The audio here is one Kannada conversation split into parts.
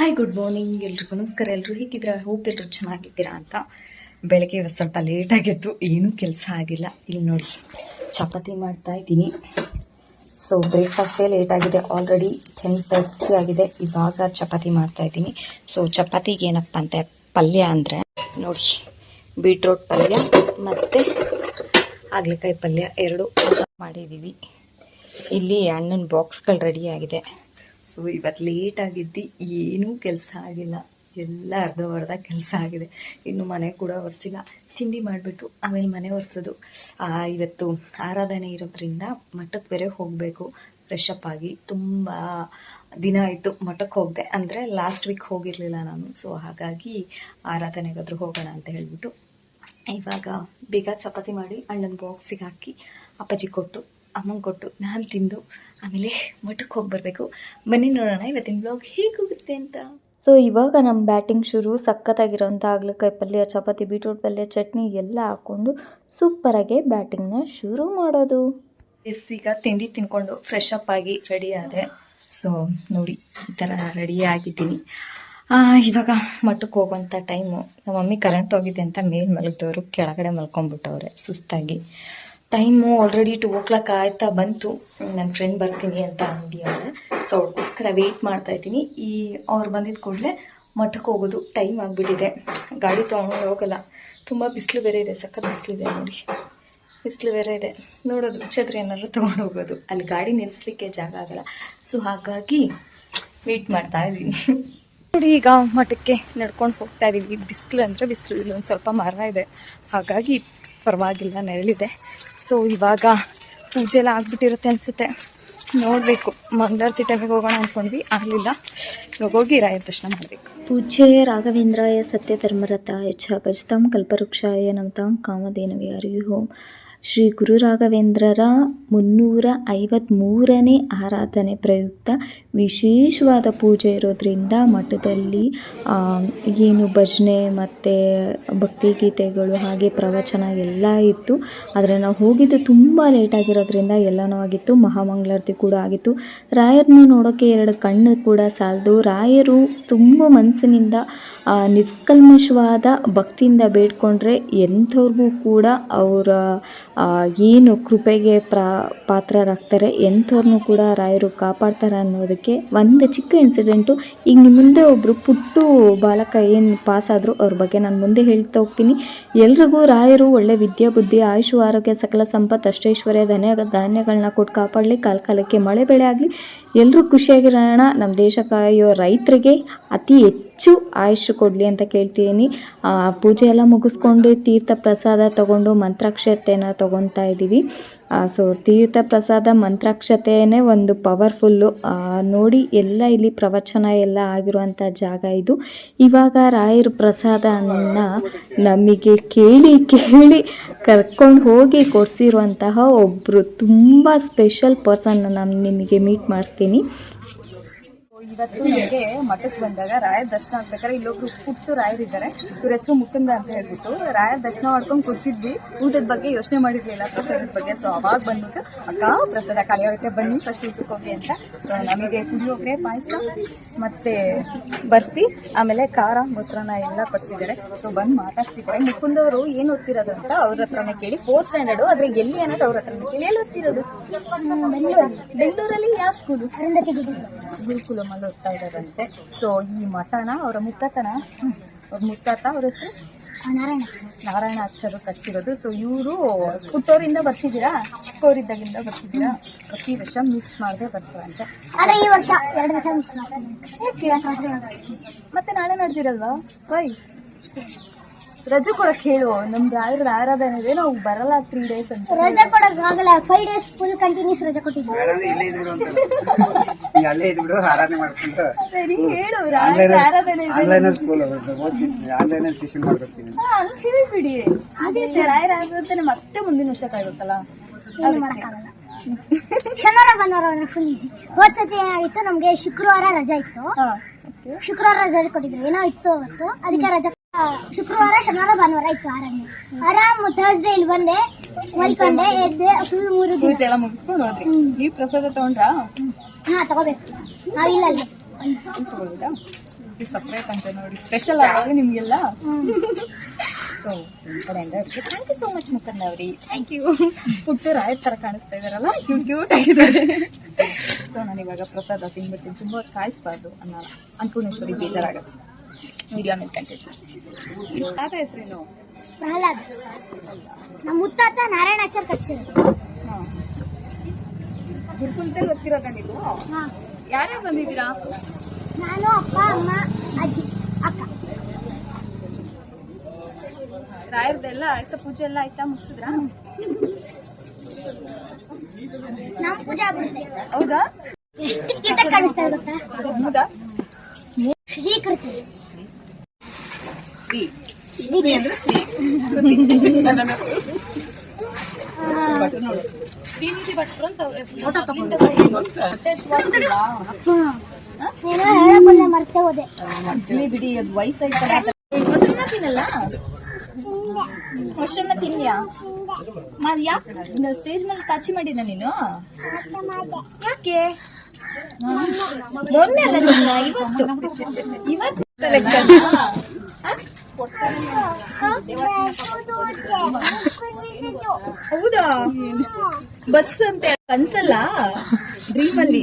ಹಾಯ್ ಗುಡ್ ಮಾರ್ನಿಂಗ್ ಎಲ್ರಿಗೂ ನಮಸ್ಕಾರ. ಎಲ್ಲರೂ ಹೇಗಿದ್ದೀರಾ? ಹೋಪ್ ಎಲ್ಲರೂ ಚೆನ್ನಾಗಿದ್ದೀರಾ ಅಂತ. ಬೆಳಗ್ಗೆ ಇವತ್ತು ಸ್ವಲ್ಪ ಲೇಟ್ ಆಗಿತ್ತು. ಏನೂ ಕೆಲಸ ಆಗಿಲ್ಲ. ಇಲ್ಲಿ ನೋಡಿ, ಚಪಾತಿ ಮಾಡ್ತಾ ಇದ್ದೀನಿ. ಸೊ ಬ್ರೇಕ್ಫಾಸ್ಟೇ ಲೇಟ್ ಆಗಿದೆ. ಆಲ್ರೆಡಿ ಟೆನ್ ತರ್ಟಿ ಆಗಿದೆ. ಇವಾಗ ಚಪಾತಿ ಮಾಡ್ತಾ ಇದ್ದೀನಿ. ಸೊ ಚಪಾತಿಗೆ ಏನಪ್ಪ ಅಂತೆ ಪಲ್ಯ ಅಂದರೆ, ನೋಡಿ ಬೀಟ್ರೋಟ್ ಪಲ್ಯ ಮತ್ತು ಹಾಗಲಕಾಯಿ ಪಲ್ಯ. ಎರಡು ಮಾಡಿದ್ದೀವಿ. ಇಲ್ಲಿ ಅಣ್ಣನ ಬಾಕ್ಸ್ಗಳು ರೆಡಿಯಾಗಿದೆ ಸೊ ಇವತ್ತು ಲೇಟ್ ಆಗಿದ್ದು, ಏನೂ ಕೆಲಸ ಆಗಿಲ್ಲ. ಎಲ್ಲ ಅರ್ಧ ಅರ್ಧ ಕೆಲಸ ಆಗಿದೆ. ಇನ್ನು ಮನೆ ಕೂಡ ಒರೆಸಿಲ್ಲ. ತಿಂಡಿ ಮಾಡಿಬಿಟ್ಟು ಆಮೇಲೆ ಮನೆ ಒರೆಸೋದು. ಇವತ್ತು ಆರಾಧನೆ ಇರೋದ್ರಿಂದ ಮಠಕ್ಕೆ ಬೇರೆ ಹೋಗಬೇಕು. ಫ್ರೆಶ್ ಆಗಿ ತುಂಬ ದಿನ ಆಯಿತು ಮಠಕ್ಕೆ ಹೋಗಿದೆ. ಅಂದರೆ ಲಾಸ್ಟ್ ವೀಕ್ ಹೋಗಿರಲಿಲ್ಲ ನಾನು. ಸೊ ಹಾಗಾಗಿ ಆರಾಧನೆಗಾದರೂ ಹೋಗೋಣ ಅಂತ ಹೇಳಿಬಿಟ್ಟು ಇವಾಗ ಬೇಗ ಚಪಾತಿ ಮಾಡಿ ಅಣ್ಣನ ಬಾಕ್ಸಿಗೆ ಹಾಕಿ ಅಪ್ಪಾಜಿ ಕೊಟ್ಟು, ಅಮ್ಮಂಗೆ ಕೊಟ್ಟು ನಾನು ತಿಂದು ಆಮೇಲೆ ಮಠಕ್ಕೆ ಹೋಗಿ ಬರಬೇಕು. ಬನ್ನಿ ನೋಡೋಣ ಇವತ್ತಿನ ಬ್ಲಾಗ್ ಹೇಗೋಗುತ್ತೆ ಅಂತ. ಸೊ ಇವಾಗ ನಮ್ಮ ಬ್ಯಾಟಿಂಗ್ ಶುರು ಸಖತ್ತಾಗಿರೋಂಥ ಹಾಗಲಕಾಯಿ ಪಲ್ಯ ಚಪಾತಿ ಬೀಟ್ರೂಟ್ ಪಲ್ಯ ಚಟ್ನಿ ಎಲ್ಲ ಹಾಕ್ಕೊಂಡು ಸೂಪರಾಗಿ ಬ್ಯಾಟಿಂಗ್ನ ಶುರು ಮಾಡೋದು. ಎಸ್ ಈಗ ತಿಂಡಿ ತಿನ್ಕೊಂಡು ಫ್ರೆಶ್ ಅಪ್ ಆಗಿ ರೆಡಿ ಆದೆ. ಸೊ ನೋಡಿ ಈ ಥರ ರೆಡಿ ಆಗಿದ್ದೀನಿ. ಇವಾಗ ಮಠಕ್ಕೆ ಹೋಗುವಂಥ ಟೈಮು ನಮ್ಮ ಮಮ್ಮಿ ಕರೆಂಟ್ ಹೋಗಿದೆ ಅಂತ ಮೇಲ್ ಮಲಗಿದವರು ಕೆಳಗಡೆ ಮಲ್ಕೊಂಡ್ಬಿಟ್ಟವ್ರೆ ಸುಸ್ತಾಗಿ. Time already two o'clock ಆಯ್ತಾ ಬಂತು. ನನ್ನ ಫ್ರೆಂಡ್ ಬರ್ತೀನಿ ಅಂತ ಅಂದಿದ್ದಾರೆ ಸೊ ಅವ್ರಿಗೋಸ್ಕರ ವೆಯ್ಟ್ ಮಾಡ್ತಾ ಇದ್ದೀನಿ. ಈ ಅವ್ರು ಬಂದಿದ್ದ ಕೂಡಲೇ ಮಠಕ್ಕೆ ಹೋಗೋದು ಟೈಮ್ ಆಗಿಬಿಟ್ಟಿದೆ. ಗಾಡಿ ತೊಗೊಂಡು ಹೋಗಲ್ಲ. ತುಂಬ ಬಿಸಿಲು ಬೇರೆ ಇದೆ, ಸಖತ್ ಬಿಸಿಲಿದೆ ನೋಡಿ. ಬಿಸಿಲು ಬೇರೆ ಇದೆ. ನೋಡೋದು ಛತ್ರಿ ಏನಾದ್ರು ತೊಗೊಂಡು ಹೋಗೋದು. ಅಲ್ಲಿ ಗಾಡಿ ನಿಲ್ಲಿಸ್ಲಿಕ್ಕೆ ಜಾಗ ಆಗಲ್ಲ. ಸೊ ಹಾಗಾಗಿ ವೆಯ್ಟ್ ಮಾಡ್ತಾ ಇದ್ದೀನಿ. ನೋಡಿ ಈಗ ಮಠಕ್ಕೆ ನಡ್ಕೊಂಡು ಹೋಗ್ತಾ ಇದ್ದೀವಿ. ಬಿಸಿಲು ಅಂದರೆ ಬಿಸಿಲು, ಇಲ್ಲೊಂದು ಸ್ವಲ್ಪ ಮರ ಇದೆ. ಹಾಗಾಗಿ ಪರವಾಗಿಲ್ಲ, ನೆರಳಿದೆ. ಸೊ, ಇವಾಗ ಪೂಜೆ ಎಲ್ಲ ಆಗಿಬಿಟ್ಟಿರುತ್ತೆ ಅನಿಸುತ್ತೆ. ನೋಡಬೇಕು. ಮಂಗಳಾರತಿ ಟೈಮಿಗೆ ಹೋಗೋಣ ಅಂದ್ಕೊಂಡ್ವಿ. ಆಗಲಿಲ್ಲ. ಹೋಗಿ ರಾಯ ದರ್ಶನ ಮಾಡಬೇಕು. ಪೂಜೆ ರಾಘವೇಂದ್ರಾಯ ಸತ್ಯ ಧರ್ಮರಥ ಹೆಚ್ಚ ಕಲ್ಪವೃಕ್ಷಾಯ ನಮತಾಂ ಕಾಮಧೇನವಿ ಹರಿ ಓಂ ಶ್ರೀ ಗುರು ರಾಘವೇಂದ್ರರ ಮುನ್ನೂರ ಐವತ್ತ್ಮೂರನೇ ಆರಾಧನೆ ಪ್ರಯುಕ್ತ ವಿಶೇಷವಾದ ಪೂಜೆ ಇರೋದರಿಂದ ಮಠದಲ್ಲಿ ಏನು ಭಜನೆ ಮತ್ತು ಭಕ್ತಿಗೀತೆಗಳು ಹಾಗೆ ಪ್ರವಚನ ಎಲ್ಲ ಇತ್ತು. ಆದರೆ ನಾವು ಹೋಗಿದ್ದು ತುಂಬ ಲೇಟ್ ಆಗಿರೋದ್ರಿಂದ ಎಲ್ಲನೂ ಆಗಿತ್ತು ಮಹಾಮಂಗಳಾರತಿ ಕೂಡ ಆಗಿತ್ತು. ರಾಯರನ್ನ ನೋಡೋಕ್ಕೆ ಎರಡು ಕಣ್ಣು ಕೂಡ ಸಾಲದು. ರಾಯರು ತುಂಬ ಮನಸ್ಸಿನಿಂದ ನಿಷ್ಕಲ್ಮಶವಾದ ಭಕ್ತಿಯಿಂದ ಬೇಡ್ಕೊಂಡ್ರೆ ಎಂಥವ್ರಿಗೂ ಕೂಡ ಅವರ ಏನು ಕೃಪೆಗೆ ಪ್ರಾ, ಪಾತ್ರರಾಗ್ತಾರೆ, ಎಂಥವ್ರನ್ನೂ ಕೂಡ ರಾಯರು ಕಾಪಾಡ್ತಾರೆ ಅನ್ನೋದಕ್ಕೆ ಒಂದು ಚಿಕ್ಕ ಇನ್ಸಿಡೆಂಟು ಈಗ ಮುಂದೆ ಒಬ್ಬರು ಪುಟ್ಟು ಬಾಲಕ ಏನು ಪಾಸ್ ಆದರು ಅವ್ರ ಬಗ್ಗೆ ನಾನು ಮುಂದೆ ಹೇಳ್ತಾ ಹೋಗ್ತೀನಿ. ಎಲ್ರಿಗೂ ರಾಯರು ಒಳ್ಳೆ ವಿದ್ಯಾ, ಬುದ್ಧಿ, ಆಯುಷು, ಆರೋಗ್ಯ, ಸಕಲ ಸಂಪತ್ತು ಅಷ್ಟೈಶ್ವರ್ಯ ಧನ್ಯ ಧಾನ್ಯಗಳನ್ನ ಕೊಟ್ಟು ಕಾಪಾಡಲಿ. ಕಾಲ ಕಾಲಕ್ಕೆ ಮಳೆ, ಬೆಳೆ ಆಗಲಿ. ಎಲ್ಲರೂ ಖುಷಿಯಾಗಿರೋಣ. ನಮ್ಮ ದೇಶ ಕಾಯೋ ರೈತರಿಗೆ ಅತಿ ಹೆಚ್ಚು ಆಯುಷ್ ಕೊಡಲಿ ಅಂತ ಕೇಳ್ತಿದ್ದೀನಿ ಪೂಜೆ ಎಲ್ಲ ಮುಗಿಸ್ಕೊಂಡು ತೀರ್ಥ ಪ್ರಸಾದ ತಗೊಂಡು ಮಂತ್ರಾಕ್ಷತೆನ ತಗೊತಾ ಇದ್ದೀವಿ ಸೊ ತೀರ್ಥ ಪ್ರಸಾದ ಮಂತ್ರಾಕ್ಷತೆಯೇ ಒಂದು ಪವರ್ಫುಲ್ಲು ನೋಡಿ ಎಲ್ಲ ಇಲ್ಲಿ ಪ್ರವಚನ ಎಲ್ಲ ಆಗಿರುವಂಥ ಜಾಗ ಇದು. ಇವಾಗ ರಾಯರ ಪ್ರಸಾದನ ನಮಗೆ ಕೇಳಿ ಕೇಳಿ ಕರ್ಕೊಂಡು ಹೋಗಿ ಕೊಡಿಸಿರುವಂತಹ ಒಬ್ಬರು ತುಂಬ ಸ್ಪೆಷಲ್ ಪರ್ಸನ್ ನಾನು ನಿಮಗೆ ಮೀಟ್ ಮಾಡಿಸ್ತೀನಿ ಇವತ್ತು ನಮಗೆ ಮಠಕ್ಕೆ ಬಂದಾಗ ರಾಯರ ದರ್ಶನ ಆಗ್ಬೇಕಾದ್ರೆ ಇಲ್ಲೊಬ್ರು ಪುಟ್ಟು ರಾಯರಿದ್ದಾರೆ ಇವ್ರ ಹೆಸರು ಮುಕುಂದ ಅಂತ ಹೇಳ್ಬಿಟ್ಟು ರಾಯರ ದರ್ಶನ ಮಾಡ್ಕೊಂಡು ಕುರ್ತಿದ್ವಿ ಊಟದ ಬಗ್ಗೆ ಯೋಚನೆ ಮಾಡಿರ್ಲಿಲ್ಲ. ಪ್ರಸಾದದ ಬಗ್ಗೆ ಸೊ ಅವಾಗ ಬಂದ್ಬಿಟ್ಟು ಅಕ್ಕ ಪ್ರಸಾದ ಕಾಲಕ್ಕೆ ಬನ್ನಿ ಫಸ್ಟ್ ಊಟಕ್ಕೆ ಹೋಗಿ ಅಂತ. ಸೊ ನಮಗೆ ಪುಳಿಯೋಗರೆ ಪಾಯಸ ಮತ್ತೆ ಬರ್ತಿ ಆಮೇಲೆ ಖಾರ ಮೊಸರನ್ನ ಎಲ್ಲ ಕೊಡ್ಸಿದ್ದಾರೆ. ಸೊ ಬಂದು ಮಾತಾಡ್ತಿದ್ದಾರೆ ಮುಕುಂದವರು ಏನು ಓದ್ತಿರೋದು ಅಂತ ಅವ್ರ ಹತ್ರನೇ ಕೇಳಿ ಫೋರ್ತ್ ಸ್ಟ್ಯಾಂಡರ್ಡ್ ಆದ್ರೆ ಎಲ್ಲಿ ಅನ್ನೋದು ಅವ್ರ ಹತ್ರನೇ ಕೇಳಿ ಎಲ್ಲಿ ಓದ್ತಿರೋದು? ಬೆಂಗಳೂರಲ್ಲಿ. ಯಾವ ಸ್ಕೂಲು ಗುರುಕುಲಮಲ್ಲಿ ಹೋಗ್ತಾ ಇದ್ದಾರಂತೆ ಸೊ ಈ ಮಠನ ಅವರ ಮುತ್ತಾತನ ಅವ್ರ ಮುತ್ತಾತ ಅವ್ರ ಹೆಸರು? ನಾರಾಯಣ. ನಾರಾಯಣಾಚಾರ್ಯರು ಕಚ್ಚಿರೋದು. ಸೊ ಇವರು ಹುಟ್ಟೋರಿಂದ ಬರ್ತಿದ್ದೀರಾ? ಚಿಕ್ಕವರಿದ್ದಾಗಿಂದ ಬರ್ತಿದ್ದೀರಾ? ಪ್ರತಿ ವರ್ಷ ಮಿಸ್ ಮಾಡದೆ ಬರ್ತಾರಂತೆ. ಆದ್ರೆ ಈ ವರ್ಷ ಎರಡು ವರ್ಷ ಮಿಸ್ ಮಾಡ್ತಾರೆ ಮತ್ತೆ ನಾಳೆ ನಡೆದಿರಲ್ವಾ? ವೈ ರಜೆ ಕೊಡಕ್ ಹೇಳು. ನಮ್ದು ಆಯುರ್ವೇದ ಆರಾಧನೆ ಇದೆ ನಾವು ಬರಲ್ಲ ತ್ರೀ ಡೇಸ್ ಅಂತ. ರಜೆ ಕೊಡಕ್ ಆಗಲ್ಲ. ಫೈವ್ ಡೇಸ್ ಫುಲ್ ಕಂಟಿನ್ಯೂಸ್ ರಜೆ ಅಲ್ಲೇ ಇದ್ಬಿಡು ಆರಾಧನೆ ಹೇಳು ರಾಯರ ಆರಾಧನೆ ಆನ್ಲೈನ್ ಸ್ಕೂಲ್ ಆನ್ಲೈನ್ ಟ್ಯೂಷನ್ ಹೇಳ್ಬಿಡಿ. ಅದೇ ರಾಯರ ಆರಾಧನೆ ಮತ್ತೆ ಮುಂದಿನ ವರ್ಷ ಮಾಡಕ್ಕಾಗಲ್ಲ. ಶನಿವಾರ ಭಾನುವಾರ ಫುಲ್ ಈಸಿ ಹೋದ್ ಸತಿ ಏನಾಗಿತ್ತು ನಮ್ಗೆ ಶುಕ್ರವಾರ ರಜೆ ಇತ್ತು. ಶುಕ್ರವಾರ ರಜೆ ಕೊಟ್ಟಿದ್ರು. ಏನೋ ಇತ್ತು ಅವತ್ತು. ಅದಕ್ಕೆ ರಜೆ ಶುಕ್ರವಾರ ಶನಿವಾರ ಭಾನುವಾರ ಇತ್ತು ಆರಾಮ್. ಆರಾಮ್ ಥರ್ಸ್ಡೇ ಇಲ್ಲಿ ಬಂದೆ ಮಲ್ಕೊಂಡೆ ಎದ್ದೆ ಫುಲ್ ಮೂರು ದಿನ. ಪೂಜೆ ಎಲ್ಲ ಮುಗಿಸ್ಕೊಂಡು ಹೋದ್ರಿ? ನೀವು ಪ್ರಸಾದ ತಗೊಂಡ್ರಾ? ಹಾ ತಗೋಬೇಕು. ನಾವಿಲ್ಲ ಅಲ್ಲಿ. ತಗೊಳ್ಳೋದಾ ಇದು ಸಪ್ರೇಟ್ ಅಂತ ನೋಡಿ ಸ್ಪೆಷಲ್ ಆಗಿ ನಿಮಗೆಲ್ಲ? ಸೊ ಕಡೆಯಿಂದ ಅವ್ರಿಗೆ ಥ್ಯಾಂಕ್ ಯು ಸೋ ಮಚ್ ಮುಖಂಡ ಅವ್ರಿ. ಥ್ಯಾಂಕ್ ಯು ಪುಟ್ಟು ರಾಯ್ ತರ ಕಾಣಿಸ್ತಾ ಇದಾರಲ್ಲ? ಕ್ಯೂಟ್ ಕ್ಯೂಟ್ ಆಗಿದ್ದಾರೆ ಸೊ ನಾನು ಇವಾಗ ಪ್ರಸಾದ ತಿನ್ಬಿಡ್ತೀನಿ ತುಂಬ ಕಾಯಿಸ್ಬಾರ್ದು ಅನ್ನೋ ಅನ್ಪೂರ್ಣೇಶ್ವರಿ ಬೇಜಾರಾಗುತ್ತೆ. ವಿಡಿಯೋ ಕಂಟಿನ್ಯೂ ಇಷ್ಟಾದ ಹೆಸರೇನು? ಪ್ರಹ್ಲಾದ್. ನಮ್ಮ ಮುತ್ತಾತ ನಾರಾಯಣಾಚಾರ್ ಕಟ್ಸಿದ್ರು ಹಾಂ. ಗುರುಕುಲದಲ್ಲಿ ಗೊತ್ತಿರೋದ ನೀವು? ಹಾ. ಯಾರ್ಯಾರು ಬಂದಿದ್ದೀರಾ? ನಾನು ಅಪ್ಪ ಅಮ್ಮ ಅಜ್ಜಿ ಅಕ್ಕ. ರಾಯರ್ದೆಲ್ಲ ಆಯ್ತಾ? ಪೂಜೆ ಎಲ್ಲ ಆಯ್ತಾ? ಮುಗಿಸಿದ್ರಾ? ನಮ್ಮ ಪೂಜೆ ಆಗ್ಬಿಡುತ್ತೆ. ಹೌದಾ? ಎಷ್ಟು ಕೆಟ್ಟ ಕಾಣಿಸ್ತಾ ಇದೆ ಗೊತ್ತಾ ಹೌದಾ? ಶ್ರೀನಿಧಿ ಅಂದ್ರೆ ಬಿಡಿ ಅದು ವಯಸ್ಸಾಯ್ತಲ್ಲ ಮೊಸರನ್ನ ತಿನ್ನಲ್ಲ ಮೊಸರನ್ನ ತಿನ್ಯಾ ಸ್ಟೇಜ್ ಮೇಲೆ ತಾಚಿ ಮಾಡಿದ ನೀನು ಯಾಕೆ ಮೊನ್ನೆ ಅಲ್ಲ ಇವತ್ತು ಇವತ್ತು? ಹೌದಾ? ಬಸ್ ಅಂತೆ ಕನ್ಸಲ್ಲ? ಡ್ರೀಮ್ ಅಲ್ಲಿ.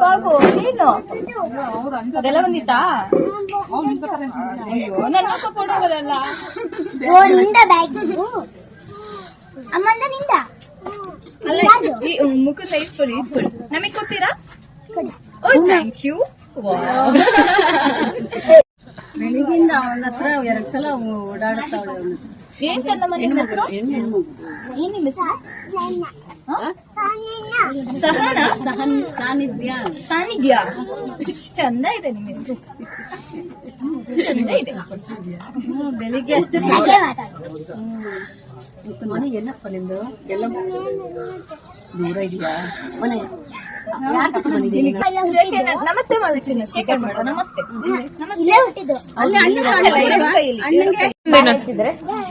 ಬಾಗು ನೀನು ಅದೆಲ್ಲ ಬಂದಿತ್ತಾ? ಅಯ್ಯೋ ನನ್ನ ಅಕ್ಕ ಕೊಡೋಗಲ್ಲ. ಓ ನಿಂದ ಬ್ಯಾಗ್ ಅಮ್ಮಂದ ನಿಂದ? ಅಲ್ಲ ಈ ಮುಖದ ಇಸ್ಕೊಳ್ಳಿ ಇಸ್ಕೊಳ್ಳಿ. ನಮಗೆ ಕೊಡ್ತೀರಾ? ಓ ಥ್ಯಾಂಕ್ ಯು ಬೆಳಿಗ್ಗೆಯಿಂದ ಅವನ ಹತ್ರ ಎರಡ್ ಸಲ ಅವನು ಏನ್ ಏನ್ ನಿಮ್ಮ ಸಹನಾ. ಸಹನ್. ಸಾನ್ನಿಧ್ಯ ಸಾನಿಧ್ಯ. ಚಂದ ಇದೆ ನಿಮ್ಮ ಹೆಸರು. ಚಂದ ಇದೆ ಹ್ಮ್, ಬೆಳಿಗ್ಗೆ ಅಷ್ಟೇ. ಮನೆ ಎಲ್ಲಪ್ಪ ನಿಂದು? ಎಲ್ಲ ದೂರ ಇದೆಯಾ? ಮನೆ. ನಮಸ್ತೆ.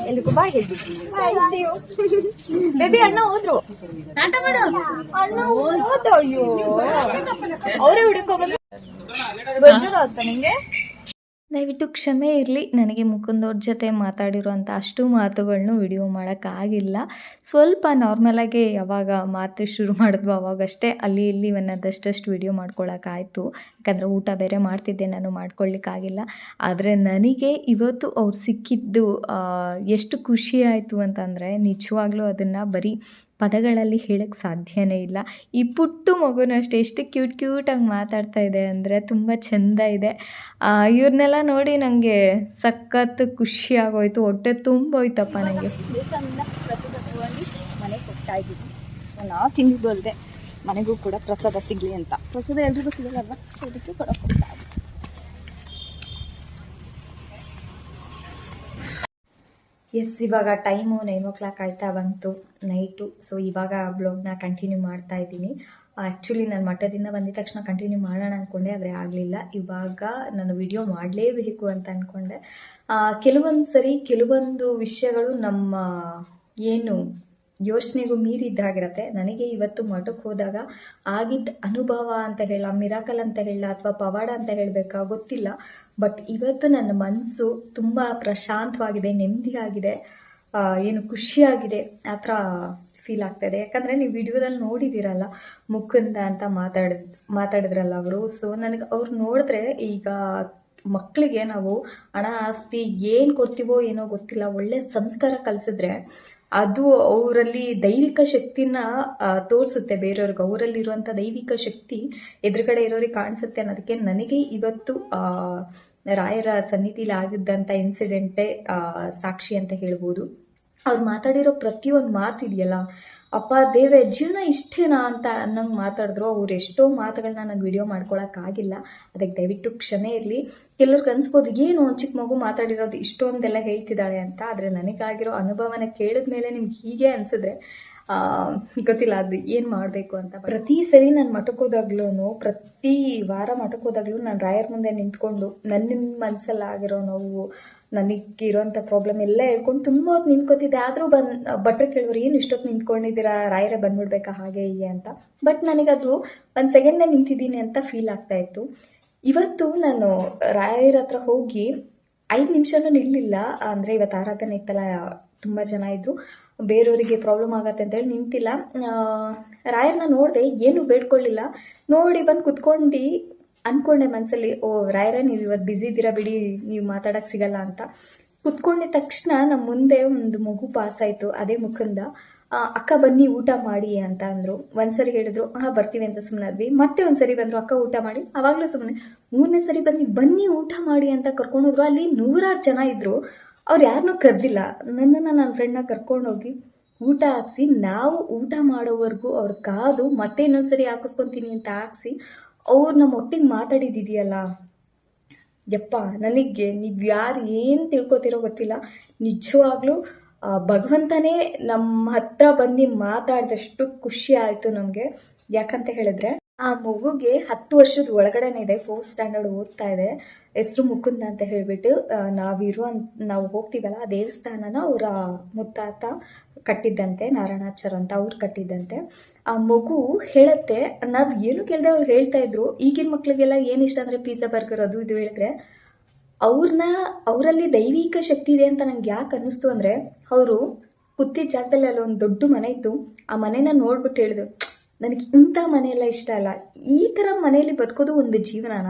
ಎಲ್ರಿಗೂ ಬೇಬಿ ಅಣ್ಣ ಹೋದ್ರು. ಅಣ್ಣ ಹೋದ ಅಯ್ಯೋ. ಅವರೇ ಹುಡುಕೊಂಡ್ಬಂದು ಗೊಜ್ಜೂರು ಆಯ್ತಾ ನಿಂಗೆ? ದಯವಿಟ್ಟು ಕ್ಷಮೆ ಇರಲಿ. ನನಗೆ ಮುಕುಂದವ್ರ ಜೊತೆ ಮಾತಾಡಿರುವಂಥ ಅಷ್ಟು ಮಾತುಗಳನ್ನೂ ವಿಡಿಯೋ ಮಾಡೋಕ್ಕಾಗಿಲ್ಲ ಸ್ವಲ್ಪ ನಾರ್ಮಲಾಗಿ ಯಾವಾಗ ಮಾತು ಶುರು ಮಾಡಿದ್ವು ಅವಾಗಷ್ಟೇ ಅಲ್ಲಿ ಇಲ್ಲಿ ಒಂದಷ್ಟಷ್ಟು ವಿಡಿಯೋ ಮಾಡ್ಕೊಳ್ಳೋಕ್ಕಾಯಿತು ಯಾಕಂದರೆ ಊಟ ಬೇರೆ ಮಾಡ್ತಿದ್ದೆ, ನಾನು ಮಾಡ್ಕೊಳ್ಳಿಕ್ಕಾಗಿಲ್ಲ ಆದರೆ ನನಗೆ ಇವತ್ತು ಅವ್ರು ಸಿಕ್ಕಿದ್ದು ಎಷ್ಟು ಖುಷಿ ಆಯಿತು ಅಂತಂದರೆ ನಿಜವಾಗ್ಲೂ ಅದನ್ನು ಬರೀ ಪದಗಳಲ್ಲಿ ಹೇಳಕ್ಕೆ ಸಾಧ್ಯನೇ ಇಲ್ಲ. ಈ ಪುಟ್ಟು ಮಗುನೂ ಅಷ್ಟೇ, ಎಷ್ಟು ಕ್ಯೂಟ್ ಕ್ಯೂಟಾಗಿ ಮಾತಾಡ್ತಾ ಇದೆ ಅಂದರೆ ತುಂಬ ಚೆಂದ ಇದೆ. ಇವ್ರನ್ನೆಲ್ಲ ನೋಡಿ ನನಗೆ ಸಖತ್ ಖುಷಿ ಆಗೋಯ್ತು, ಹೊಟ್ಟೆ ತುಂಬೋಯ್ತಪ್ಪ ನನಗೆ ಮನೆಗೆ ಕೊಡ್ತಾ ಇದ್ದೀವಿ ಸೊ ನಾವು ತಿಂದಿದ್ದು ಅಲ್ಲದೆ ಮನೆಗೂ ಕೂಡ ಪ್ರಸಾದ ಸಿಗಲಿ ಅಂತ. ಪ್ರಸಾದ ಎಲ್ರಿಗೂ ಸಿಗಲ್ಲ ಸೊ ಅದಕ್ಕೆ ಕೊಡೋಕೆ ಹೋಗ್ತಾ ಎಸ್ ಇವಾಗ ಟೈಮು ನೈನ್ ಓ ಕ್ಲಾಕ್ ಆಯ್ತಾ ಬಂತು ನೈಟು ಸೊ ಇವಾಗ ಬ್ಲಾಗ್ನ ಕಂಟಿನ್ಯೂ ಮಾಡ್ತಾ ಇದ್ದೀನಿ. ಆ್ಯಕ್ಚುಲಿ ನಾನು ಮಠದಿಂದ ಬಂದಿದ ತಕ್ಷಣ ಕಂಟಿನ್ಯೂ ಮಾಡೋಣ ಅಂದ್ಕೊಂಡೆ ಆದರೆ ಆಗಲಿಲ್ಲ. ಇವಾಗ ನಾನು ವಿಡಿಯೋ ಮಾಡಲೇಬೇಕು ಅಂತ ಅಂದ್ಕೊಂಡೆ ಕೆಲವೊಂದು ಸರಿ ಕೆಲವೊಂದು ವಿಷಯಗಳು ನಮ್ಮ ಏನು ಯೋಚನೆಗೂ ಮೀರಿದ್ದಾಗಿರತ್ತೆ ನನಗೆ ಇವತ್ತು ಮಠಕ್ಕೆ ಹೋದಾಗ ಆಗಿದ್ದ ಅನುಭವ ಅಂತ ಹೇಳ ಮಿರಾಕಲ್ ಅಂತ ಹೇಳ ಅಥವಾ ಪವಾಡ ಅಂತ ಹೇಳಬೇಕಾ ಗೊತ್ತಿಲ್ಲ. ಬಟ್ ಇವತ್ತು ನನ್ನ ಮನಸ್ಸು ತುಂಬ ಪ್ರಶಾಂತವಾಗಿದೆ, ನೆಮ್ಮದಿಯಾಗಿದೆ ಏನು ಖುಷಿಯಾಗಿದೆ, ಆ ಥರ ಫೀಲ್ ಆಗ್ತಾ ಇದೆ. ಯಾಕಂದರೆ ನೀವು ವಿಡಿಯೋದಲ್ಲಿ ನೋಡಿದ್ದೀರಲ್ಲ ಮುಖಂದ ಅಂತ ಮಾತಾಡಿದ ಮಾತಾಡಿದ್ರಲ್ಲ ಅವರು. ಸೊ ನನಗೆ ಅವ್ರು ನೋಡಿದ್ರೆ ಈಗ ಮಕ್ಕಳಿಗೆ ನಾವು ಹಣ ಆಸ್ತಿ ಏನು ಕೊಡ್ತೀವೋ ಏನೋ ಗೊತ್ತಿಲ್ಲ, ಒಳ್ಳೆ ಸಂಸ್ಕಾರ ಕಲಿಸಿದ್ರೆ ಅದು ಅವರಲ್ಲಿ ದೈವಿಕ ಶಕ್ತಿನ ತೋರಿಸುತ್ತೆ ಬೇರೆಯವ್ರಿಗೆ. ಅವರಲ್ಲಿರುವಂಥ ದೈವಿಕ ಶಕ್ತಿ ಎದುರುಗಡೆ ಇರೋರಿಗೆ ಕಾಣಿಸುತ್ತೆ ಅನ್ನೋದಕ್ಕೆ ನನಗೆ ಇವತ್ತು ರಾಯರ ಸನ್ನಿಧಿಲಿ ಆಗಿದ್ದಂಥ ಇನ್ಸಿಡೆಂಟೇ ಸಾಕ್ಷಿ ಅಂತ ಹೇಳ್ಬೋದು. ಅವ್ರು ಮಾತಾಡಿರೋ ಪ್ರತಿಯೊಂದು ಮಾತಿದೆಯಲ್ಲ ಅಪ್ಪ, ದೇವ್ರೆ, ಜೀವನ ಇಷ್ಟೇನಾ ಅಂತ ಅನ್ನಂಗೆ ಮಾತಾಡಿದ್ರು. ಅವ್ರು ಎಷ್ಟೋ ಮಾತುಗಳನ್ನ ನಾನು ವಿಡಿಯೋ ಮಾಡ್ಕೊಳಕ್ಕಾಗಿಲ್ಲ ಅದಕ್ಕೆ ದಯವಿಟ್ಟು ಕ್ಷಮೆ ಇರಲಿ. ಕೆಲವ್ರಿಗೆ ಅನ್ಸ್ಬೋದು, ಏನು ಚಿಕ್ಕ ಮಗು ಮಾತಾಡಿರೋದು ಇಷ್ಟೊಂದೆಲ್ಲ ಹೇಳ್ತಿದ್ದಾಳೆ ಅಂತ. ಆದರೆ ನನಗಾಗಿರೋ ಅನುಭವನ ಕೇಳಿದ ಮೇಲೆ ನಿಮ್ಗೆ ಹೀಗೆ ಅನಿಸಿದ್ರೆ ಗೊತ್ತಿಲ್ಲ, ಅದು ಏನು ಮಾಡಬೇಕು ಅಂತ. ಪ್ರತಿ ಸರಿ ನಾನು ಮಟಕೋದಾಗ್ಲೂ ಪ್ರತಿ ವಾರ ಮಟಕೋದಾಗ್ಲೂ ನಾನು ರಾಯರ ಮುಂದೆ ನಿಂತ್ಕೊಂಡು ನನ್ನ ಮನಸ್ಸಲ್ಲಿ ಆಗಿರೋ ನೋವು ನನಗಿರೋಂಥ ಪ್ರಾಬ್ಲಮ್ ಎಲ್ಲ ಹೇಳ್ಕೊಂಡು ತುಂಬ ಹೊತ್ತು ನಿಂತ್ಕೋತಿದ್ದೆ. ಆದರೂ ಬಂದು ಭಟ್ರು ಕೇಳುವರು ಏನು ಇಷ್ಟೊತ್ತು ನಿಂತ್ಕೊಂಡಿದ್ದೀರಾ? ರಾಯರೇ ಬಂದ್ಬಿಡ್ಬೇಕಾ? ಹಾಗೆ ಹೀಗೆ ಅಂತ. ಬಟ್ ನನಗದು ಒಂದು ಸೆಕೆಂಡ್ನೇ ನಿಂತಿದ್ದೀನಿ ಅಂತ ಫೀಲ್ ಆಗ್ತಾ ಇತ್ತು. ಇವತ್ತು ನಾನು ರಾಯರ ಹತ್ರ ಹೋಗಿ ಐದು ನಿಮಿಷನೂ ನಿಲ್ಲಿಲ್ಲ. ಅಂದರೆ ಇವತ್ತು ಆರಾಧನೆ ಇತ್ತಲ್ಲ, ತುಂಬ ಜನ ಇದ್ದರು ಬೇರೆಯವರಿಗೆ ಪ್ರಾಬ್ಲಮ್ ಆಗತ್ತೆ ಅಂತೇಳಿ ನಿಂತಿಲ್ಲ. ರಾಯರ್ನ ನೋಡಿದೆ, ಏನು ಬೇಡ್ಕೊಳ್ಳಿಲ್ಲ. ನೋಡಿ ಬಂದು ಕುತ್ಕೊಂಡು. ಅಂದ್ಕೊಂಡೆ ಮನಸ್ಸಲ್ಲಿ ಓ, ರಾಯರೇ ನೀವು ಇವತ್ತು ಬ್ಯುಸಿ ಇದ್ದೀರಾ ಬಿಡಿ, ನೀವು ಮಾತಾಡೋಕ್ಕೆ ಸಿಗಲ್ಲ ಅಂತ. ಕುತ್ಕೊಂಡಿದ ತಕ್ಷಣ ನಮ್ಮ ಮುಂದೆ ಒಂದು ಮಗು ಪಾಸ್ ಆಯಿತು, ಅದೇ ಮುಖಂದ ಅಕ್ಕ, ಬನ್ನಿ, ಊಟ ಮಾಡಿ ಅಂತ ಅಂದರು. ಒಂದ್ಸರಿ ಹೇಳಿದ್ರು, ಹಾಂ, ಬರ್ತೀವಿ ಅಂತ ಸುಮ್ಮನೆ ಅದ್ವಿ ಮತ್ತೆ ಒಂದ್ಸರಿ ಬಂದರು, ಅಕ್ಕ, ಊಟ ಮಾಡಿ. ಅವಾಗಲೂ ಸುಮ್ಮನೆ ಮೂರನೇ ಸರಿ ಬನ್ನಿ ಬನ್ನಿ, ಊಟ ಮಾಡಿ ಅಂತ ಕರ್ಕೊಂಡೋದ್ರು ಅಲ್ಲಿ ನೂರಾರು ಜನ ಇದ್ದರು ಅವ್ರು ಯಾರನ್ನೂ ಕರೆದಿಲ್ಲ. ನನ್ನನ್ನು ನನ್ನ ಫ್ರೆಂಡ್ನ ಕರ್ಕೊಂಡೋಗಿ ಊಟ ಹಾಕ್ಸಿ, ನಾವು ಊಟ ಮಾಡೋವರೆಗೂ ಅವ್ರ ಕಾದು ಮತ್ತೆ ಇನ್ನೊಂದ್ಸರಿ ಹಾಕಿಸ್ಕೊತೀನಿ ಅಂತ ಹಾಕ್ಸಿ ಅವ್ರು ನಮ್ಮ ಒಟ್ಟಿಗೆ ಮಾತಾಡಿದಿದೆಯಲ್ಲ? ಯಪ್ಪ, ನನಗೆ ನೀವು ಯಾರು ಏನು ತಿಳ್ಕೊತಿರೋ ಗೊತ್ತಿಲ್ಲ. ನಿಜವಾಗ್ಲೂ ಭಗವಂತನೇ ನಮ್ಮ ಹತ್ರ ಬಂದು ಮಾತಾಡಿದಷ್ಟು ಖುಷಿ ಆಯಿತು ನಮಗೆ. ಯಾಕಂತ ಹೇಳಿದ್ರೆ ಆ ಮಗುಗೆ ಹತ್ತು ವರ್ಷದ ಒಳಗಡೆನೇ ಇದೆ ಫೋರ್ತ್ ಸ್ಟ್ಯಾಂಡರ್ಡ್ ಓದ್ತಾ ಇದೆ. ಹೆಸರು ಮುಕುಂದ ಅಂತ ಹೇಳಿಬಿಟ್ಟು ನಾವಿರೋ ನಾವು ಹೋಗ್ತೀವಲ್ಲ, ಆ ದೇವಸ್ಥಾನನ ಅವರ ಮುತ್ತಾತ ಕಟ್ಟಿದ್ದಂತೆ, ನಾರಾಯಣಾಚಾರ್ ಅಂತ ಅವ್ರು ಕಟ್ಟಿದ್ದಂತೆ. ಆ ಮಗು ಹೇಳುತ್ತೆ, ನಾವು ಏನು ಕೇಳಿದೆ ಅವ್ರು ಹೇಳ್ತಾ ಇದ್ರು, ಈಗಿನ ಮಕ್ಳಿಗೆಲ್ಲ ಏನು ಇಷ್ಟ ಅಂದರೆ ಪಿಜ್ಜಾ ಬರ್ಗರ್ ಅದು ಇದು ಹೇಳಿದ್ರೆ ಅವ್ರನ್ನ ಅವರಲ್ಲಿ ದೈವಿಕ ಶಕ್ತಿ ಇದೆ ಅಂತ ನಂಗೆ ಯಾಕೆ ಅನ್ನಿಸ್ತು ಅಂದರೆ, ಅವರು ಕುತ್ತಿ ಜಾಗದಲ್ಲಿ ಅಲ್ಲಿ ಒಂದು ದೊಡ್ಡ ಮನೆ ಇತ್ತು, ಆ ಮನೇನ ನೋಡ್ಬಿಟ್ಟು ಹೇಳಿದ್ರು ನನಗೆ ಇಂಥ ಮನೆಯೆಲ್ಲ ಇಷ್ಟ ಅಲ್ಲ ಈ ಥರ ಮನೆಯಲ್ಲಿ ಬದುಕೋದು ಒಂದು ಜೀವನನ?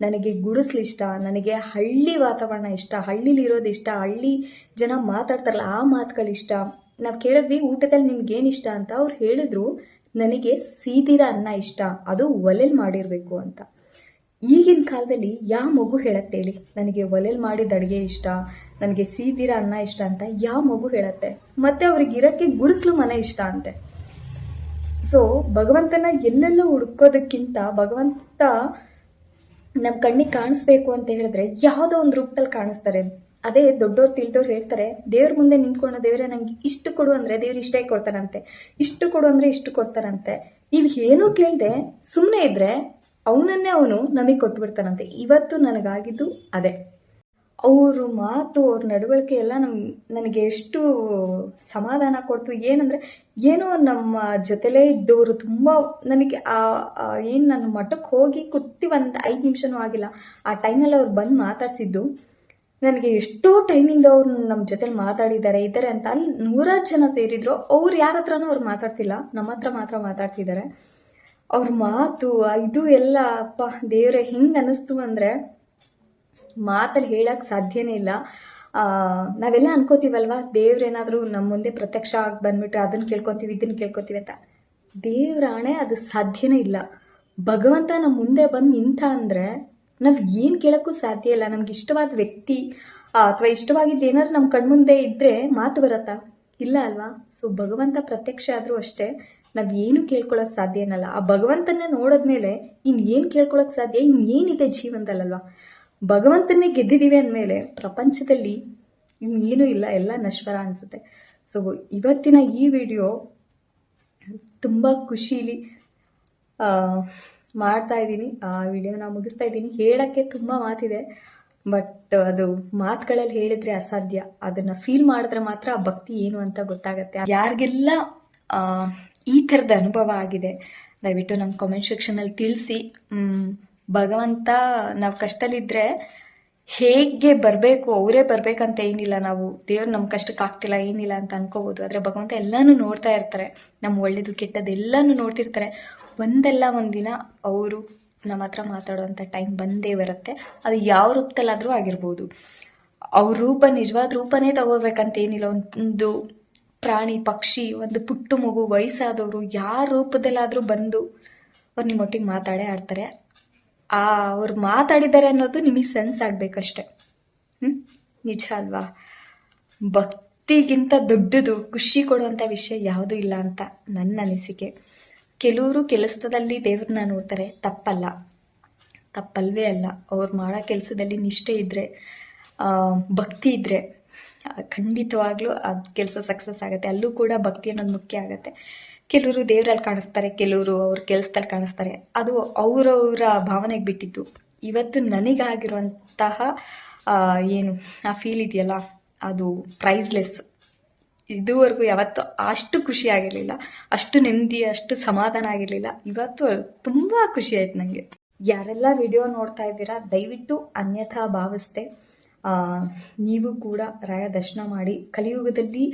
ನನಗೆ ಗುಡಿಸ್ಲು ಇಷ್ಟ, ನನಗೆ ಹಳ್ಳಿ ವಾತಾವರಣ ಇಷ್ಟ, ಹಳ್ಳಿಲಿ ಇರೋದು ಇಷ್ಟ, ಹಳ್ಳಿ ಜನ ಮಾತಾಡ್ತಾರಲ್ಲ ಆ ಮಾತುಗಳಿಷ್ಟ ನಾವು ಕೇಳಿದ್ವಿ, ಊಟದಲ್ಲಿ ನಿಮ್ಗೇನು ಇಷ್ಟ ಅಂತ ಅವ್ರು ಹೇಳಿದ್ರು, ನನಗೆ ಸೀದಿರ ಅನ್ನ ಇಷ್ಟ, ಅದು ಒಲೆಲ್ ಮಾಡಿರಬೇಕು ಅಂತ. ಈಗಿನ ಕಾಲದಲ್ಲಿ ಯಾವ ಮಗು ಹೇಳತ್ತೆ ಹೇಳಿ? ನನಗೆ ಒಲೆಲ್ ಮಾಡಿದ ಅಡುಗೆ ಇಷ್ಟ, ನನಗೆ ಸೀದಿರ ಅನ್ನ ಇಷ್ಟ ಅಂತ ಯಾವ ಮಗು ಹೇಳತ್ತೆ? ಮತ್ತೆ ಅವ್ರಿಗೆ ಇರೋಕ್ಕೆ ಗುಡಿಸ್ಲು ಮನೆ ಇಷ್ಟ ಅಂತೆ. ಸೊ ಭಗವಂತನ ಎಲ್ಲೆಲ್ಲೂ ಹುಡ್ಕೋದಕ್ಕಿಂತ ಭಗವಂತ ನಮ್ಮ ಕಣ್ಣಿಗೆ ಕಾಣಿಸ್ಬೇಕು ಅಂತ ಹೇಳಿದ್ರೆ ಯಾವುದೋ ಒಂದು ರೂಪದಲ್ಲಿ ಕಾಣಿಸ್ತಾರೆ. ಅದೇ ದೊಡ್ಡವ್ರು ತಿಳಿದವ್ರು ಹೇಳ್ತಾರೆ, ದೇವ್ರ ಮುಂದೆ ನಿಂತ್ಕೊಂಡು ದೇವರೇ ನಂಗೆ ಇಷ್ಟು ಕೊಡು ಅಂದರೆ ದೇವ್ರು ಇಷ್ಟೇ ಕೊಡ್ತಾರಂತೆ ಇಷ್ಟು ಕೊಡು ಅಂದರೆ ಇಷ್ಟು ಕೊಡ್ತಾರಂತೆ ನೀವು ಏನೂ ಕೇಳದೆ ಸುಮ್ಮನೆ ಇದ್ದರೆ ಅವನನ್ನೇ ಅವನು ನಮಗೆ ಕೊಟ್ಬಿಡ್ತಾನಂತೆ. ಇವತ್ತು ನನಗಾಗಿದ್ದು ಅದೇ. ಅವ್ರ ಮಾತು, ಅವ್ರ ನಡವಳಿಕೆ ಎಲ್ಲ ನಮ್, ನನಗೆ ಎಷ್ಟು ಸಮಾಧಾನ ಕೊಡ್ತು, ಏನಂದರೆ, ಏನೋ ನಮ್ಮ ಜೊತೆಲೇ ಇದ್ದವರು ತುಂಬ ನನಗೆ ಆ ಏನು ನನ್ನ ಮಠಕ್ಕೆ ಹೋಗಿ ಕುತ್ತಿ ಒಂದು ಐದು ನಿಮಿಷನೂ ಆಗಿಲ್ಲ. ಆ ಟೈಮಲ್ಲಿ ಅವ್ರು ಬಂದು ಮಾತಾಡಿಸಿದ್ದು, ನನಗೆ ಎಷ್ಟೋ ಟೈಮಿಂದ ಅವ್ರು ನಮ್ಮ ಜೊತೆಲಿ ಮಾತಾಡಿದ್ದಾರೆ ಇದ್ದಾರೆ ಅಂತ ಅಲ್ಲಿ ನೂರಾರು ಜನ ಸೇರಿದ್ರು. ಅವ್ರು ಯಾರ ಹತ್ರನೂ ಅವ್ರು ಮಾತಾಡ್ತಿಲ್ಲ, ನಮ್ಮ ಹತ್ರ ಮಾತ್ರ ಮಾತಾಡ್ತಿದ್ದಾರೆ ಅವ್ರ ಮಾತು ಇದು ಎಲ್ಲ, ಅಪ್ಪ, ದೇವರೇ, ಹೆಂಗೆ ಅನ್ನಿಸ್ತು ಅಂದರೆ ಮಾತಲ್ಲಿ ಹೇಳಕ್ಕೆ ಸಾಧ್ಯನೇ ಇಲ್ಲ. ನಾವೆಲ್ಲ ಅನ್ಕೋತೀವಲ್ವಾ? ದೇವ್ರೇನಾದರೂ ನಮ್ಮ ಮುಂದೆ ಪ್ರತ್ಯಕ್ಷ ಆಗಿ ಬಂದ್ಬಿಟ್ರೆ ಅದನ್ನು ಕೇಳ್ಕೊತೀವಿ ಇದನ್ನು ಕೇಳ್ಕೊತೀವಿ ಅಂತ. ದೇವ್ರ ಆಣೆ ಅದು ಸಾಧ್ಯನೇ ಇಲ್ಲ. ಭಗವಂತ ನಮ್ಮ ಮುಂದೆ ಬಂದು ನಿಂತ ಅಂದರೆ ನಾವು ಏನು ಕೇಳೋಕ್ಕೂ ಸಾಧ್ಯ ಇಲ್ಲ. ನಮ್ಗೆ ಇಷ್ಟವಾದ ವ್ಯಕ್ತಿ ಅಥವಾ ಇಷ್ಟವಾಗಿದ್ದು ಏನಾದ್ರು ನಮ್ಮ ಕಣ್ಮುಂದೆ ಇದ್ದರೆ ಮಾತು ಬರತ್ತಾ? ಇಲ್ಲ ಅಲ್ವಾ? ಸೊ, ಭಗವಂತ ಪ್ರತ್ಯಕ್ಷ ಆದರೂ ಅಷ್ಟೇ ನಾವು ಏನು ಕೇಳ್ಕೊಳ್ಳೋಕೆ ಸಾಧ್ಯ ಏನಲ್ಲ ಆ ಭಗವಂತನ ನೋಡಿದ್ಮೇಲೆ ಇನ್ನೇನು ಕೇಳ್ಕೊಳ್ಳೋಕೆ ಸಾಧ್ಯ? ಇನ್ನೇನಿದೆ ಜೀವನದಲ್ಲಲ್ವಾ ಭಗವಂತನೇ ಗೆದ್ದಿದ್ದೀವಿ ಅಂದಮೇಲೆ ಪ್ರಪಂಚದಲ್ಲಿ ಇನ್ನೇನೂ ಇಲ್ಲ, ಎಲ್ಲ ನಶ್ವರ ಅನಿಸುತ್ತೆ. ಸೊ ಇವತ್ತಿನ ಈ ವಿಡಿಯೋ ತುಂಬ ಖುಷೀಲಿ ಮಾಡ್ತಾ ಇದ್ದೀನಿ. ಆ ವಿಡಿಯೋನ ಮುಗಿಸ್ತಾ ಇದ್ದೀನಿ. ಹೇಳೋಕ್ಕೆ ತುಂಬ ಮಾತಿದೆ, ಬಟ್ ಅದು ಮಾತುಗಳಲ್ಲಿ ಹೇಳಿದರೆ ಅಸಾಧ್ಯ. ಅದನ್ನು ಫೀಲ್ ಮಾಡಿದ್ರೆ ಮಾತ್ರ ಆ ಭಕ್ತಿ ಏನು ಅಂತ ಗೊತ್ತಾಗತ್ತೆ. ಯಾರಿಗೆಲ್ಲ ಈ ಥರದ ಅನುಭವ ಆಗಿದೆ, ದಯವಿಟ್ಟು ನಮ್ಮ ಕಾಮೆಂಟ್ ಸೆಕ್ಷನಲ್ಲಿ ತಿಳಿಸಿ. ಭಗವಂತ ನಾವು ಕಷ್ಟದಲ್ಲಿದ್ದರೆ ಹೇಗೆ ಬರಬೇಕು, ಅವರೇ ಬರಬೇಕಂತ ಏನಿಲ್ಲ ನಾವು. ದೇವ್ರು ನಮ್ಮ ಕಷ್ಟಕ್ಕೆ ಆಗ್ತಿಲ್ಲ, ಏನಿಲ್ಲ ಅಂತ ಅನ್ಕೋಬೋದು. ಆದರೆ ಭಗವಂತ ಎಲ್ಲನೂ ನೋಡ್ತಾ ಇರ್ತಾರೆ. ನಮ್ಮ ಒಳ್ಳೇದು, ಕೆಟ್ಟದ್ದು ಎಲ್ಲನೂ ನೋಡ್ತಿರ್ತಾರೆ. ಒಂದಲ್ಲ ಒಂದಿನ ಅವರು ನಮ್ಮ ಹತ್ರ ಮಾತಾಡುವಂಥ ಟೈಮ್ ಬಂದೇ ಬರುತ್ತೆ. ಅದು ಯಾವ ರೂಪದಲ್ಲಾದರೂ ಆಗಿರ್ಬೋದು. ಅವ್ರ ರೂಪ ನಿಜವಾದ ರೂಪನೇ ತಗೋಬೇಕಂತ ಏನಿಲ್ಲ. ಒಂದು ಪ್ರಾಣಿ, ಪಕ್ಷಿ, ಒಂದು ಪುಟ್ಟು ಮಗು, ವಯಸ್ಸಾದವರು, ಯಾರ ರೂಪದಲ್ಲಾದರೂ ಬಂದು ಅವ್ರು ನಿಮ್ಮೊಟ್ಟಿಗೆ ಮಾತಾಡೇ ಆಡ್ತಾರೆ. ಆ ಅವ್ರು ಮಾತಾಡಿದ್ದಾರೆ ಅನ್ನೋದು ನಿಮಗೆ ಸೆನ್ಸ್ ಆಗಬೇಕಷ್ಟೆ. ಹ್ಞೂ ನಿಜ ಅಲ್ವಾ? ಭಕ್ತಿಗಿಂತ ದೊಡ್ಡದು ಖುಷಿ ಕೊಡುವಂಥ ವಿಷಯ ಯಾವುದೂ ಇಲ್ಲ ಅಂತ ನನ್ನ ಅನಿಸಿಕೆ. ಕೆಲವರು ಕೆಲಸದಲ್ಲಿ ದೇವ್ರನ್ನ ನೋಡ್ತಾರೆ ತಪ್ಪಲ್ಲ. ತಪ್ಪಲ್ವೇ ಅಲ್ಲ. ಅವ್ರು ಮಾಡೋ ಕೆಲಸದಲ್ಲಿ ನಿಷ್ಠೆ ಇದ್ದರೆ ಭಕ್ತಿ ಇದ್ದರೆ ಆ, ಖಂಡಿತವಾಗ್ಲೂ ಅದು ಕೆಲಸ ಸಕ್ಸಸ್ ಆಗುತ್ತೆ. ಅಲ್ಲೂ ಕೂಡ ಭಕ್ತಿ ಅನ್ನೋದು ಮುಖ್ಯ ಆಗುತ್ತೆ. ಕೆಲವರು ದೇವರಲ್ಲಿ ಕಾಣಿಸ್ತಾರೆ ಕೆಲವರು ಅವ್ರ ಕೆಲಸದಲ್ಲಿ ಕಾಣಿಸ್ತಾರೆ. ಅದು ಅವರವರ ಭಾವನೆಗೆ ಬಿಟ್ಟಿದ್ದು. ಇವತ್ತು ನನಗಾಗಿರುವಂತಹ ಏನು ಆ ಫೀಲ್ ಇದೆಯಲ್ಲ ಅದು ಪ್ರೈಸ್ಲೆಸ್ ಇದುವರೆಗೂ ಯಾವತ್ತೂ ಅಷ್ಟು ಖುಷಿ ಆಗಿರಲಿಲ್ಲ ಅಷ್ಟು ನೆಮ್ಮದಿ ಅಷ್ಟು ಸಮಾಧಾನ ಆಗಿರಲಿಲ್ಲ. ಇವತ್ತು ತುಂಬ ಖುಷಿ ಆಯ್ತು ನನಗೆ ಯಾರೆಲ್ಲ ವಿಡಿಯೋ ನೋಡ್ತಾ ಇದ್ದೀರಾ ದಯವಿಟ್ಟು ಅನ್ಯಥಾ ಭಾವಿಸ್ದೆ ಆ, ನೀವು ಕೂಡ ರಾಯ ದರ್ಶನ ಮಾಡಿ ಕಲಿಯುಗದಲ್ಲಿ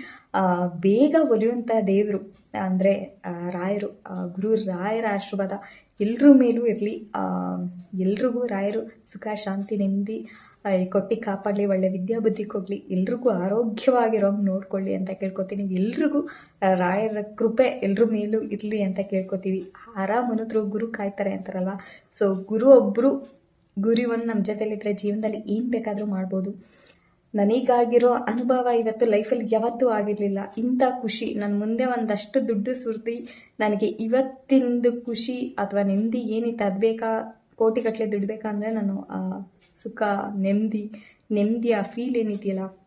ಬೇಗ ಒಲಿಯುವಂಥ ದೇವರು ಅಂದರೆ ರಾಯರು ಗುರು ರಾಯರ ಆಶೀರ್ವಾದ ಎಲ್ಲರ ಮೇಲೂ ಇರಲಿ. ಎಲ್ರಿಗೂ ರಾಯರು ಸುಖ, ಶಾಂತಿ, ನೆಮ್ಮದಿ ಕೊಟ್ಟಿ ಕೊಟ್ಟು ಕಾಪಾಡಲಿ, ಒಳ್ಳೆ ವಿದ್ಯಾಬುದ್ಧಿ ಕೊಡಲಿ, ಎಲ್ರಿಗೂ ಆರೋಗ್ಯವಾಗಿರೋಂಗೆ ನೋಡ್ಕೊಳ್ಳಿ ಅಂತ ಕೇಳ್ಕೊತೀನಿ. ಎಲ್ರಿಗೂ ರಾಯರ ಕೃಪೆ ಎಲ್ಲರ ಮೇಲೂ ಇರಲಿ ಅಂತ ಕೇಳ್ಕೊತೀವಿ. ಆರಾಮನತ್ರ ಗುರು ಕಾಯ್ತಾರೆ ಅಂತಾರಲ್ವ? ಸೊ ಗುರು ಒಬ್ಬರು ಗುರಿ ಒಂದು ನಮ್ಮ ಜೊತೆಲಿದ್ರೆ ಜೀವನದಲ್ಲಿ ಏನು ಬೇಕಾದರೂ ಮಾಡ್ಬೋದು. ನನಗಾಗಿರೋ ಅನುಭವ ಇವತ್ತು ಲೈಫಲ್ಲಿ ಯಾವತ್ತೂ ಆಗಿರಲಿಲ್ಲ. ಇಂಥ ಖುಷಿ ನನ್ನ ಮುಂದೆ ಒಂದಷ್ಟು ದುಡ್ಡು ಸುರಿದು, ನನಗೆ ಇವತ್ತಿಂದು ಖುಷಿ ಅಥವಾ ನೆಮ್ಮದಿ ಏನಿತ್ತು, ಅದು ಬೇಕಾ? ಕೋಟಿಗಟ್ಟಲೆ ಬೇಕಂದರೆ ನಾನು, ಆ, ಸುಖ, ನೆಮ್ಮದಿ ನೆಮ್ಮದಿ ಆ ಫೀಲ್ ಏನಿದೆಯಲ್ಲ,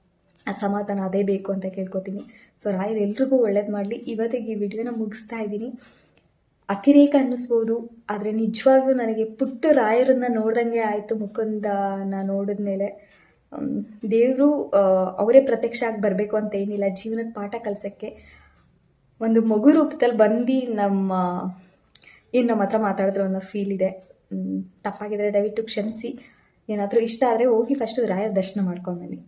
ಆ ಸಮಾಧಾನ ಅದೇ ಬೇಕು ಅಂತ ಕೇಳ್ಕೊತೀನಿ. ಸೊ ರಾಯರು ಎಲ್ರಿಗೂ ಒಳ್ಳೇದು ಮಾಡಲಿ. ಇವತ್ತಿಗೆ ಈ ವಿಡಿಯೋನ ಮುಗಿಸ್ತಾ ಇದ್ದೀನಿ. ಅತಿರೇಕ ಅನ್ನಿಸ್ಬೋದು. ಆದರೆ ನಿಜವಾಗ್ಲೂ ನನಗೆ ಪುಟ್ಟ ರಾಯರನ್ನು ನೋಡ್ದಂಗೆ ಆಯಿತು ಮುಕುಂದನ ನೋಡಿದ್ಮೇಲೆ. ದೇವರು ಅವರೇ ಪ್ರತ್ಯಕ್ಷ ಆಗಿ ಬರಬೇಕು ಅಂತ ಏನಿಲ್ಲ. ಜೀವನದ ಪಾಠ ಕಲಿಸೋಕ್ಕೆ ಒಂದು ಮಗು ರೂಪದಲ್ಲಿ ಬಂದು ನಮ್ಮ, ಏನು ನಮ್ಮ ಹತ್ರ ಮಾತಾಡಿದ್ರು ಅನ್ನೋ ಫೀಲ್ ಇದೆ. ತಪ್ಪಾಗಿದ್ರೆ ದಯವಿಟ್ಟು ಕ್ಷಮಿಸಿ. ಏನಾದರೂ ಇಷ್ಟ ಆದರೆ ಹೋಗಿ ಫಸ್ಟು ರಾಯರ ದರ್ಶನ ಮಾಡ್ಕೊಂಬನ್ನಿ